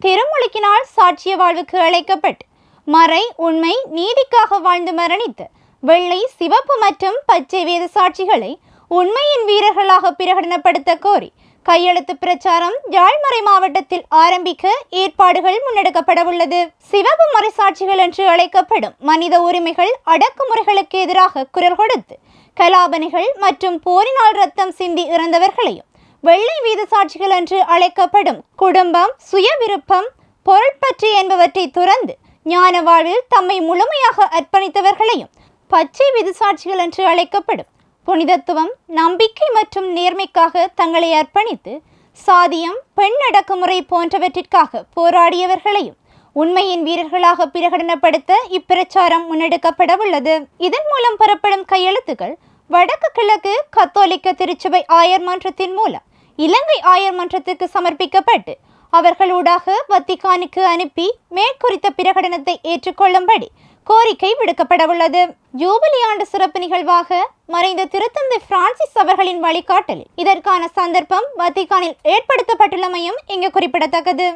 திருமுழுக்கினால் சாட்சிய வாழ்வுக்கு அழைக்கப்பட்டு மறை உண்மை நீதிக்காக வாழ்ந்து மரணித்து வெள்ளை சிவப்பு மற்றும் பச்சை வேத சாட்சிகளை உண்மையின் வீரர்களாக பிரகடனப்படுத்த கோரி கையெழுத்து பிரச்சாரம் யாழ்மறை மாவட்டத்தில் ஆரம்பிக்க ஏற்பாடுகள் முன்னெடுக்கப்படவுள்ளது சிவப்பு மறைசாட்சிகள் என்று அழைக்கப்படும் மனித உரிமைகள் அடக்குமுறைகளுக்கு எதிராக குரல் கொடுத்து கலாபனிகள் மற்றும் போரினால் ரத்தம் சிந்தி இறந்தவர்களையும் வெள்ளை வீத சாட்சிகள் என்று அழைக்கப்படும் குடும்பம் சுய விருப்பம் பொருட்பற்று என்பவற்றை துறந்து ஞான வாழ்வில் தம்மை முழுமையாக அர்ப்பணித்தவர்களையும் பச்சை விதுசாட்சிகள் என்று அழைக்கப்படும் புனிதத்துவம் நம்பிக்கை மற்றும் நேர்மைக்காக தங்களை அர்ப்பணித்து சாதியம் பெண் அடக்குமுறை போன்றவற்றிற்காக போராடியவர்களையும் உண்மையின் வீரர்களாக பிரகடனப்படுத்த இப்பிரச்சாரம் முன்னெடுக்கப்பட உள்ளது. இதன் மூலம் பெறப்படும் கையெழுத்துக்கள் வடக்கு கிழக்கு கத்தோலிக்க திருச்சபை ஆயர் மன்றத்தின் மூலம் இலங்கை ஆயர் மன்றத்துக்கு சமர்ப்பிக்கப்பட்டு அவர்களூடாக வத்திகானுக்கு அனுப்பி மேற்குறித்த பிரகடனத்தை ஏற்றுக்கொள்ளும்படி கோரிக்கை விடுக்கப்படவுள்ளது ஜூபிலி ஆண்டு சிறப்பு நிகழ்வாக மறைந்த திருத்தந்தை பிரான்சிஸ் அவர்களின் வழிகாட்டலில் இதற்கான சந்தர்ப்பம் வத்திகானில் ஏற்படுத்தப்பட்டுள்ளமையும் இங்கு குறிப்பிடத்தக்கது.